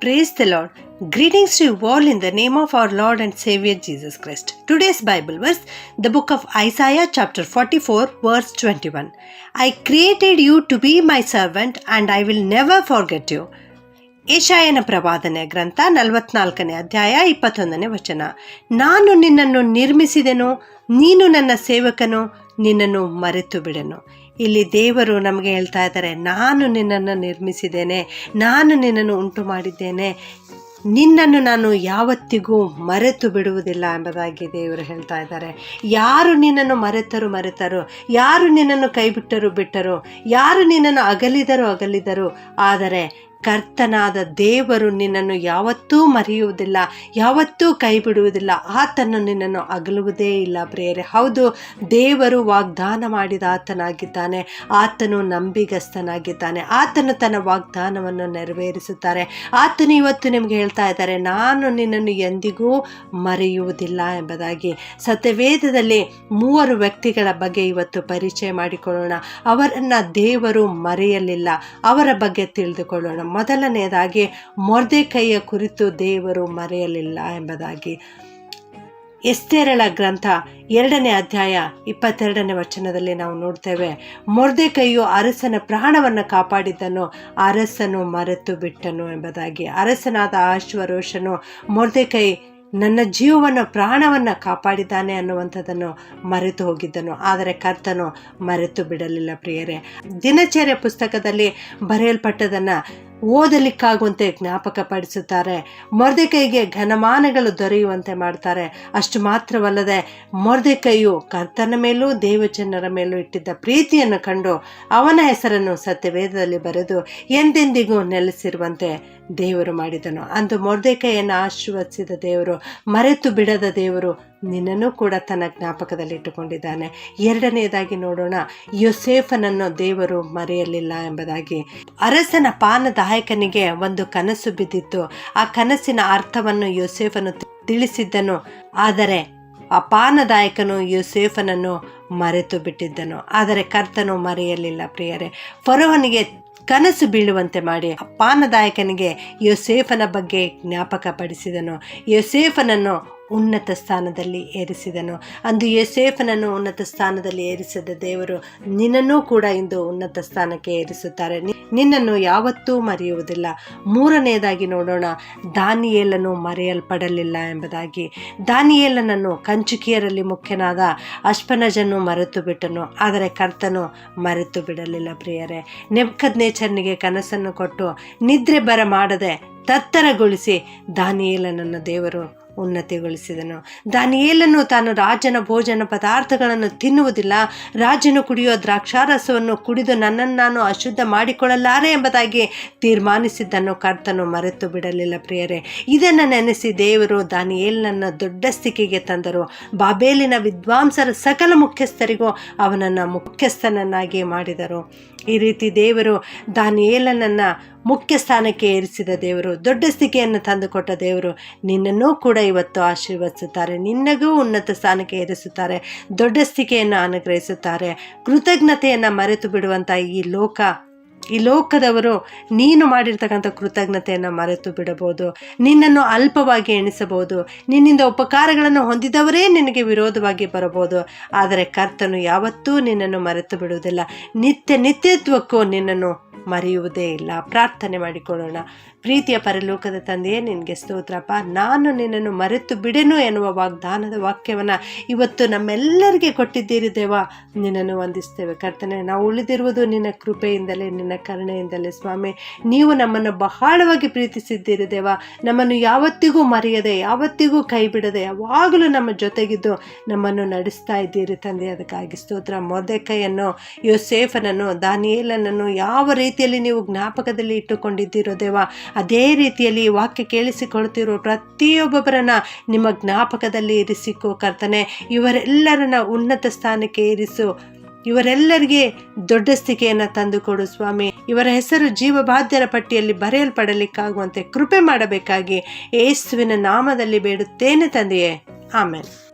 Praise the Lord. Greetings to you all in the name of our Lord and Savior Jesus Christ. Today's Bible verse, the book of Isaiah, chapter 44, verse 21. I created you to be my servant, and I will never forget you. ಏಷಾಯನ ಪ್ರವಾದನೆ ಗ್ರಂಥ ನಲವತ್ನಾಲ್ಕನೇ ಅಧ್ಯಾಯ ಇಪ್ಪತ್ತೊಂದನೇ ವಚನ ನಾನು ನಿನ್ನನ್ನು ನಿರ್ಮಿಸಿದೆನು ನೀನು ನನ್ನ ಸೇವಕನು ನಿನ್ನನ್ನು ಮರೆತು ಬಿಡೆನು ಇಲ್ಲಿ ದೇವರು ನಮಗೆ ಹೇಳ್ತಾ ಇದ್ದಾರೆ, ನಾನು ನಿನ್ನನ್ನು ನಿರ್ಮಿಸಿದ್ದೇನೆ, ನಾನು ನಿನ್ನನ್ನು ಉಂಟು ಮಾಡಿದ್ದೇನೆ ನಿನ್ನನ್ನು ನಾನು ಯಾವತ್ತಿಗೂ ಮರೆತು ಬಿಡುವುದಿಲ್ಲ ಎಂಬುದಾಗಿ ದೇವರು ಹೇಳ್ತಾ ಇದ್ದಾರೆ. ಯಾರು ನಿನ್ನನ್ನು ಮರೆತರು ಮರೆತರು, ಯಾರು ನಿನ್ನನ್ನು ಕೈಬಿಟ್ಟರು ಬಿಟ್ಟರು, ಯಾರು ನಿನ್ನನ್ನು ಅಗಲಿದರು ಅಗಲಿದರು, ಆದರೆ ಕರ್ತನಾದ ದೇವರು ನಿನ್ನನ್ನು ಯಾವತ್ತೂ ಮರೆಯುವುದಿಲ್ಲ, ಯಾವತ್ತೂ ಕೈ ಬಿಡುವುದಿಲ್ಲ ಆತನು ನಿನ್ನನ್ನು ಅಗಲುವುದೇ ಇಲ್ಲ ಪ್ರೇರೆ ಹೌದು, ದೇವರು ವಾಗ್ದಾನ ಮಾಡಿದ ಆತನಾಗಿದ್ದಾನೆ. ಆತನು ನಂಬಿಗಸ್ತನಾಗಿದ್ದಾನೆ. ಆತನು ತನ್ನ ವಾಗ್ದಾನವನ್ನು ನೆರವೇರಿಸುತ್ತಾರೆ. ಆತನು ಇವತ್ತು ನಿಮ್ಗೆ ಹೇಳ್ತಾ ಇದ್ದಾರೆ, ನಾನು ನಿನ್ನನ್ನು ಎಂದಿಗೂ ಮರೆಯುವುದಿಲ್ಲ ಎಂಬುದಾಗಿ. ಸತ್ಯವೇದದಲ್ಲಿ ಮೂವರು ವ್ಯಕ್ತಿಗಳ ಬಗ್ಗೆ ಇವತ್ತು ಪರಿಚಯ ಮಾಡಿಕೊಳ್ಳೋಣ. ಅವರನ್ನು ದೇವರು ಮರೆಯಲಿಲ್ಲ. ಅವರ ಬಗ್ಗೆ ತಿಳಿದುಕೊಳ್ಳೋಣ. ಮೊದಲನೆಯದಾಗಿ ಮೊರ್ದೆ ಕೈಯ ಕುರಿತು ದೇವರು ಮರೆಯಲಿಲ್ಲ ಎಂಬುದಾಗಿ ಎಸ್ತೇರಳ ಗ್ರಂಥ ಎರಡನೇ ಅಧ್ಯಾಯ ಇಪ್ಪತ್ತೆರಡನೇ ವಚನದಲ್ಲಿ ನಾವು ನೋಡ್ತೇವೆ. ಮೊರ್ದೆಕೈಯು ಅರಸನ ಪ್ರಾಣವನ್ನು ಕಾಪಾಡಿದ್ದನು, ಅರಸನು ಮರೆತು ಬಿಟ್ಟನು ಎಂಬುದಾಗಿ. ಅರಸನಾದ ಆಶ್ವರೋಷನು ಮೊರ್ದೆಕೈ ನನ್ನ ಜೀವವನ್ನು ಪ್ರಾಣವನ್ನು ಕಾಪಾಡಿದ್ದಾನೆ ಅನ್ನುವಂಥದ್ದನ್ನು ಮರೆತು ಹೋಗಿದ್ದನು. ಆದರೆ ಕರ್ತನು ಮರೆತು ಬಿಡಲಿಲ್ಲ ಪ್ರಿಯರೇ. ದಿನಚರ್ಯ ಪುಸ್ತಕದಲ್ಲಿ ಬರೆಯಲ್ಪಟ್ಟದನ್ನು ಓದಲಿಕ್ಕಾಗುವಂತೆ ಜ್ಞಾಪಕ ಪಡಿಸುತ್ತಾರೆ. ಮೊರ್ದೆಕೈಗೆ ಘನಮಾನಗಳು ದೊರೆಯುವಂತೆ ಮಾಡ್ತಾರೆ. ಅಷ್ಟು ಮಾತ್ರವಲ್ಲದೆ ಮೊರ್ದೆಕೈಯು ಕರ್ತನ ಮೇಲೂ ದೇವಜನರ ಮೇಲೂ ಇಟ್ಟಿದ್ದ ಪ್ರೀತಿಯನ್ನು ಕಂಡು ಅವನ ಹೆಸರನ್ನು ಸತ್ಯವೇದದಲ್ಲಿ ಬರೆದು ಎಂದೆಂದಿಗೂ ನೆಲೆಸಿರುವಂತೆ ದೇವರು ಮಾಡಿದನು. ಅಂದು ಮೊರ್ದೆಕೈಯನ್ನು ಆಶೀರ್ವದಿಸಿದ ದೇವರು, ಮರೆತು ಬಿಡದ ದೇವರು ನಿನ್ನನ್ನು ಕೂಡ ತನ್ನ ಜ್ಞಾಪಕದಲ್ಲಿಟ್ಟುಕೊಂಡಿದ್ದಾನೆ. ಎರಡನೆಯದಾಗಿ ನೋಡೋಣ, ಯೋಸೇಫನನ್ನು ದೇವರು ಮರೆಯಲಿಲ್ಲ ಎಂಬುದಾಗಿ. ಅರಸನ ಪಾನದಾಯಕನಿಗೆ ಒಂದು ಕನಸು ಬಿದ್ದಿತ್ತು. ಆ ಕನಸಿನ ಅರ್ಥವನ್ನು ಯೋಸೇಫನು ತಿಳಿಸಿದ್ದನು. ಆದರೆ ಆ ಪಾನದಾಯಕನು ಯೋಸೇಫನನ್ನು ಮರೆತು ಬಿಟ್ಟಿದ್ದನು. ಆದರೆ ಕರ್ತನು ಮರೆಯಲಿಲ್ಲ ಪ್ರಿಯರೇ. ಫರೋಹನಿಗೆ ಕನಸು ಬೀಳುವಂತೆ ಮಾಡಿ ಪಾನದಾಯಕನಿಗೆ ಯೋಸೇಫನ ಬಗ್ಗೆ ಜ್ಞಾಪಕ ಪಡಿಸಿದನು ಯೋಸೇಫನನ್ನು ಉನ್ನತ ಸ್ಥಾನದಲ್ಲಿ ಏರಿಸಿದನು. ಅಂದು ಯೋಸೇಫನನ್ನು ಉನ್ನತ ಸ್ಥಾನದಲ್ಲಿ ಏರಿಸಿದ ದೇವರು ನಿನ್ನನ್ನೂ ಕೂಡ ಇಂದು ಉನ್ನತ ಸ್ಥಾನಕ್ಕೆ ಏರಿಸುತ್ತಾರೆ. ನಿನ್ನನ್ನು ಯಾವತ್ತೂ ಮರೆಯುವುದಿಲ್ಲ. ಮೂರನೆಯದಾಗಿ ನೋಡೋಣ, ದಾನಿಯೇಲನು ಮರೆಯಲ್ಪಡಲಿಲ್ಲ ಎಂಬುದಾಗಿ. ದಾನಿಯೇಲನನ್ನು ಕಂಚುಕಿಯರಲ್ಲಿ ಮುಖ್ಯನಾದ ಅಶ್ಪನಜನ್ನು ಮರೆತು ಬಿಟ್ಟನು ಆದರೆ ಕರ್ತನು ಮರೆತು ಬಿಡಲಿಲ್ಲ ಪ್ರಿಯರೇ. ನೆಬ್ಕದ್ ನೇಚರ್ನಿಗೆ ಕನಸನ್ನು ಕೊಟ್ಟು ನಿದ್ರೆ ಬರ ಮಾಡದೆ ತತ್ತರಗೊಳಿಸಿ ದಾನಿಯೇಲನನ್ನು ದೇವರು ಉನ್ನತಿಗೊಳಿಸಿದನು. ದಾನಿಯೇಲನ್ನು ತಾನು ರಾಜನ ಭೋಜನ ಪದಾರ್ಥಗಳನ್ನು ತಿನ್ನುವುದಿಲ್ಲ. ರಾಜನು ಕುಡಿಯುವ ದ್ರಾಕ್ಷಾರಸವನ್ನು ಕುಡಿದು ನನ್ನನ್ನು ನಾನು ಅಶುದ್ಧ ಮಾಡಿಕೊಳ್ಳಲಾರೆ ಎಂಬುದಾಗಿ ತೀರ್ಮಾನಿಸಿದ್ದನ್ನು ಕರ್ತನು ಮರೆತು ಬಿಡಲಿಲ್ಲ ಪ್ರಿಯರೇ. ಇದನ್ನು ನೆನೆಸಿ ದೇವರು ದಾನಿಯೇಲನನ್ನು ದೊಡ್ಡ ಸ್ಥಿತಿಗೆ ತಂದರು. ಬಾಬೇಲಿನ ವಿದ್ವಾಂಸರ ಸಕಲ ಮುಖ್ಯಸ್ಥರಿಗೂ ಅವನನ್ನು ಮುಖ್ಯಸ್ಥನನ್ನಾಗಿ ಮಾಡಿದರು. ಈ ರೀತಿ ದೇವರು ದಾನಿಯೇಲನನ್ನು ಮುಖ್ಯ ಸ್ಥಾನಕ್ಕೆ ಏರಿಸಿದ ದೇವರು, ದೊಡ್ಡ ಸ್ಥಿತಿಯನ್ನು ತಂದುಕೊಟ್ಟ ದೇವರು ನಿನ್ನನ್ನೂ ಕೂಡ ಇವತ್ತು ಆಶೀರ್ವದಿಸುತ್ತಾರೆ. ನಿನ್ನಗೂ ಉನ್ನತ ಸ್ಥಾನಕ್ಕೆ ಏರಿಸುತ್ತಾರೆ, ದೊಡ್ಡ ಸ್ಥಿತಿಯನ್ನು ಅನುಗ್ರಹಿಸುತ್ತಾರೆ. ಕೃತಜ್ಞತೆಯನ್ನು ಮರೆತು ಬಿಡುವಂಥ ಈ ಲೋಕ ಈ ಲೋಕದವರು ನೀನು ಮಾಡಿರ್ತಕ್ಕಂಥ ಕೃತಜ್ಞತೆಯನ್ನು ಮರೆತು ಬಿಡಬಹುದು. ನಿನ್ನನ್ನು ಅಲ್ಪವಾಗಿ ಎಣಿಸಬಹುದು. ನಿನ್ನಿಂದ ಉಪಕಾರಗಳನ್ನು ಹೊಂದಿದವರೇ ನಿನಗೆ ವಿರೋಧವಾಗಿ ಬರಬಹುದು. ಆದರೆ ಕರ್ತನು ಯಾವತ್ತೂ ನಿನ್ನನ್ನು ಮರೆತು ಬಿಡುವುದಿಲ್ಲ. ನಿತ್ಯ ನಿತ್ಯತ್ವಕ್ಕೂ ನಿನ್ನನ್ನು ಮರೆಯುವುದೇ ಇಲ್ಲ. ಪ್ರಾರ್ಥನೆ ಮಾಡಿಕೊಳ್ಳೋಣ. ಪ್ರೀತಿಯ ಪರಲೋಕದ ತಂದೆಯೇ, ನಿನಗೆ ಸ್ತೋತ್ರಪ್ಪ. ನಾನು ನಿನ್ನನ್ನು ಮರೆತು ಬಿಡೆನು ಎನ್ನುವ ವಾಗ್ದಾನದ ವಾಕ್ಯವನ್ನು ಇವತ್ತು ನಮ್ಮೆಲ್ಲರಿಗೆ ಕೊಟ್ಟಿದ್ದೀರಿ ದೇವ. ನಿನ್ನನ್ನು ವಂದಿಸ್ತೇವೆ. ಕರ್ತನೆ, ನಾವು ಉಳಿದಿರುವುದು ನಿನ್ನ ಕೃಪೆಯಿಂದಲೇ, ನಿನ್ನ ಕರುಣೆಯಿಂದಲೇ ಸ್ವಾಮಿ, ನೀವು ನಮ್ಮನ್ನು ಬಹಳವಾಗಿ ಪ್ರೀತಿಸಿದ್ದೀರಿ ದೇವ. ನಮ್ಮನ್ನು ಯಾವತ್ತಿಗೂ ಮರೆಯದೆ, ಯಾವತ್ತಿಗೂ ಕೈ ಬಿಡದೆ ಯಾವಾಗಲೂ ನಮ್ಮ ಜೊತೆಗಿದ್ದು ನಮ್ಮನ್ನು ನಡೆಸ್ತಾ ಇದ್ದೀರಿ ತಂದೆ. ಅದಕ್ಕಾಗಿ ಸ್ತೋತ್ರ. ಮೊದಕೈಯನ್ನು ಯೋಸೇಫನನ್ನು, ದಾನಿಯೇಲನನ್ನು ಯಾವ ರೀತಿಯಲ್ಲಿ ನೀವು ಜ್ಞಾಪಕದಲ್ಲಿ ಇಟ್ಟುಕೊಂಡಿದ್ದೀರೋ ದೇವ, ಅದೇ ರೀತಿಯಲ್ಲಿ ವಾಕ್ಯ ಕೇಳಿಸಿಕೊಳ್ತಿರೋ ಪ್ರತಿಯೊಬ್ಬೊಬ್ಬರನ್ನ ನಿಮ್ಮ ಜ್ಞಾಪಕದಲ್ಲಿ ಇರಿಸಿಕೋ ಕರ್ತನೆ. ಇವರೆಲ್ಲರನ್ನ ಉನ್ನತ ಸ್ಥಾನಕ್ಕೆ ಇರಿಸು. ಇವರೆಲ್ಲರಿಗೆ ದೊಡ್ಡ ಸ್ಥಿತಿಯನ್ನು ತಂದುಕೊಡು ಸ್ವಾಮಿ. ಇವರ ಹೆಸರು ಜೀವಬಾಧ್ಯರ ಪಟ್ಟಿಯಲ್ಲಿ ಬರೆಯಲ್ಪಡಲಿಕ್ಕಾಗುವಂತೆ ಕೃಪೆ ಮಾಡಬೇಕಾಗಿ ಏಸುವಿನ ನಾಮದಲ್ಲಿ ಬೇಡುತ್ತೇನೆ ತಂದೆಯೇ. ಆಮೇಲೆ